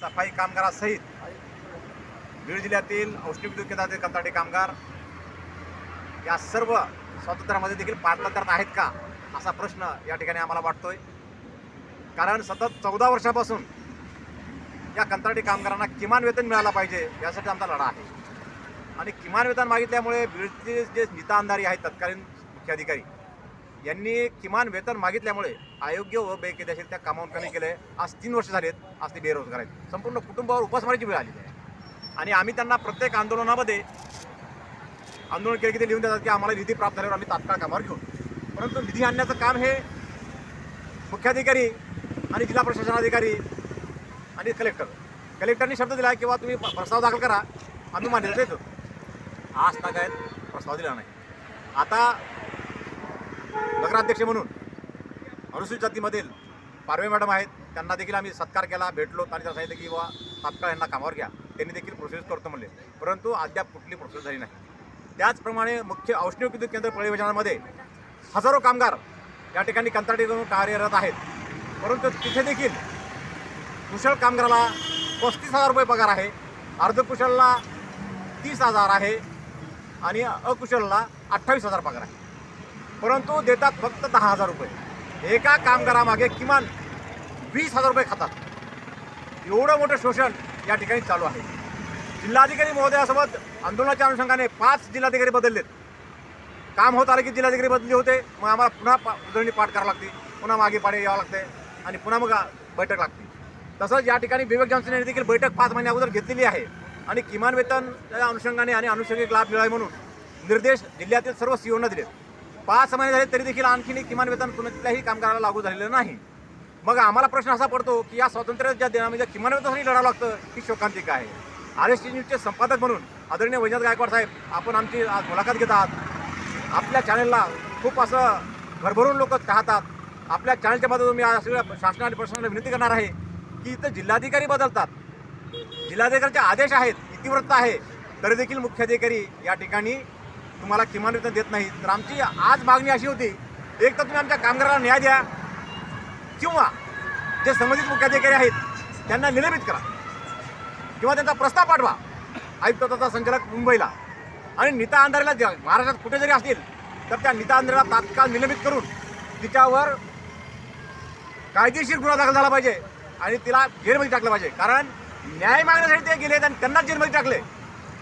सफाई कामगारासहित बीड जिल्ह्यातील औष्णिक विद्युत केंद्रातील कंत्राटी कामगार या सर्व स्वातंत्र्यामध्ये देखील पारदर्शक आहेत का असा प्रश्न या ठिकाणी आम्हाला वाटतोय. कारण सतत चौदा वर्षापासून या कंत्राटी कामगारांना किमान वेतन मिळालं पाहिजे यासाठी आमचा लढा आहे. आणि किमान वेतन मागितल्यामुळे बीडचे जे नीता अंधारी आहेत तत्कालीन मुख्याधिकारी यांनी किमान वेतन मागितल्यामुळे अयोग्य व बेकायदेशीर त्या कामावर कमी केले आज तीन वर्ष झालेत आज ते बेरोजगार आहेत. संपूर्ण कुटुंबावर उपासमारीची वेळ आली आहे. आणि आम्ही त्यांना प्रत्येक आंदोलनामध्ये आंदोलन केले की ते लिहून देतात की आम्हाला निधी प्राप्त झाल्यावर आम्ही तात्काळ कामावर घेऊ. परंतु निधी आणण्याचं काम हे मुख्याधिकारी आणि जिल्हा प्रशासनाधिकारी आणि कलेक्टर. कलेक्टरनी शब्द दिला किंवा तुम्ही प्रस्ताव दाखल करा. आम्ही मान्यता देतो. आज तागायत प्रस्ताव दिला नाही. आता नगराध्यक्ष म्हणून अनुसूचित जातीमधील पारवे मॅडम आहेत. त्यांना देखील आम्ही सत्कार केला भेटलो. आणि त्यांना सांगितलं की बाबा तात्काळ यांना कामावर घ्या. त्यांनी देखील प्रोसेस करतो म्हणले. परंतु अद्याप कुठली प्रोसेस झाली नाही. त्याचप्रमाणे मुख्य औष्णिक विद्युत केंद्र परियोजनामध्ये हजारो कामगार या ठिकाणी कंत्राटी करून कार्यरत आहेत. परंतु तिथे देखील कुशल कामगाराला पस्तीस हजार रुपये पगार आहे. अर्धकुशलला तीस हजार आहे आणि अकुशलला अठ्ठावीस हजार पगार आहे. परंतु देतात फक्त दहा हजार रुपये. एका कामगारामागे किमान वीस हजार रुपये खातात. एवढं मोठं शोषण या ठिकाणी चालू आहे. जिल्हाधिकारी महोदयासोबत आंदोलनाच्या अनुषंगाने पाच जिल्हाधिकारी बदललेत. काम होत आलं की जिल्हाधिकारी बदली होते. मग आम्हाला पुन्हा पा उजळणी पाठ करावं लागते. पुन्हा मागे पाणी यावं लागते आणि पुन्हा मग बैठक लागते. तसंच या ठिकाणी विवेक जॉन्सन यांनी देखील बैठक पाच महिन्या अगोदर घेतलेली आहे आणि किमान वेतन अनुषंगाने आणि अनुषंगिक लाभ मिळावे म्हणून निर्देश जिल्ह्यातील सर्व सीओना दिलेत. पाच महिने झाले तरी देखील आणखीन किमान वेतन कुणाच्याही कामगाराला लागू झालेलं नाही. मग आम्हाला प्रश्न असा पडतो की या स्वातंत्र्याच्या दिनामध्ये किमान वेतनासाठी लढावं लागतं ही शोकांतिका आहे. आर एस टी न्यूजचे संपादक म्हणून आदरणीय वैजनाथ गायकवाड साहेब आपण आमची आज मुलाखत घेत आहात. आपल्या चॅनलला खूप असं भरभरून लोक चाहतात आपल्या चॅनलच्या मदतीतून मी आज सगळ्या शासना आणि प्रशासनाला विनंती करणार आहे की इथं जिल्हाधिकारी बदलतात. जिल्हाधिकाऱ्यांचे आदेश आहेत इतिवृत्त आहे. तरी देखील मुख्याधिकारी या ठिकाणी तुम्हाला किमान वेतन देत नाही. तर आमची आज मागणी अशी होती एक तर तुम्ही आमच्या कामगाराला न्याय द्या किंवा जे संबंधित मुख्याधिकारी आहेत त्यांना निलंबित करा. किंवा त्यांचा प्रस्ताव पाठवा आयुक्त संचालक मुंबईला. आणि नीता अंधारेला महाराष्ट्रात कुठे जरी असतील तर त्या नीता अंधारेला तात्काळ निलंबित करून तिच्यावर कायदेशीर गुन्हा दाखल झाला पाहिजे आणि तिला जेलमध्ये टाकलं पाहिजे. कारण न्याय मागण्यासाठी ते गेले आणि त्यांना जेलमध्ये टाकले.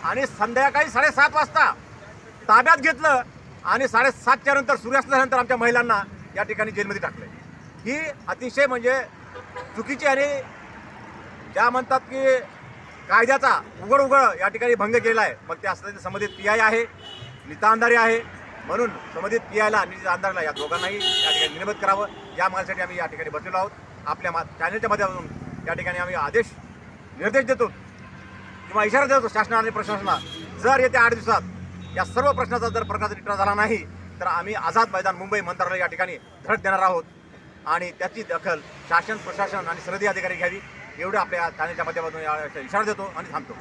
आणि संध्याकाळी साडेसात वाजता ताब्यात घेतलं आणि साडेसातच्या नंतर सूर्यास्त झाल्यानंतर आमच्या महिलांना या ठिकाणी जेलमध्ये टाकलं ही अतिशय म्हणजे चुकीची आणि ज्या म्हणतात की कायद्याचा उघड उघड या ठिकाणी भंग केला आहे मग ते असल्याचे संबंधित पी आय आहे नीता अंधारी आहे. म्हणून संबंधित पी आयला आणि नीता या दोघांनाही या ठिकाणी निलंबित करावं. या मागण्यासाठी आम्ही या ठिकाणी बसलेलो आहोत. आपल्या मा चॅनलच्या माध्यमातून या ठिकाणी आम्ही आदेश निर्देश देतो किंवा इशारा देतो शासना आणि प्रशासनाला. जर येत्या आठ दिवसात या सर्व प्रश्नाचा जर प्रकाश निपटारा झाला नाही तर आम्ही आझाद मैदान मुंबई मंत्रालय या ठिकाणी धडक देणार आहोत. आणि त्याची दखल शासन प्रशासन आणि सरहदी अधिकारी घ्यावी एवढं आपल्या ठाण्याच्या माध्यमातून या- इशारा देतो आणि थांबतो.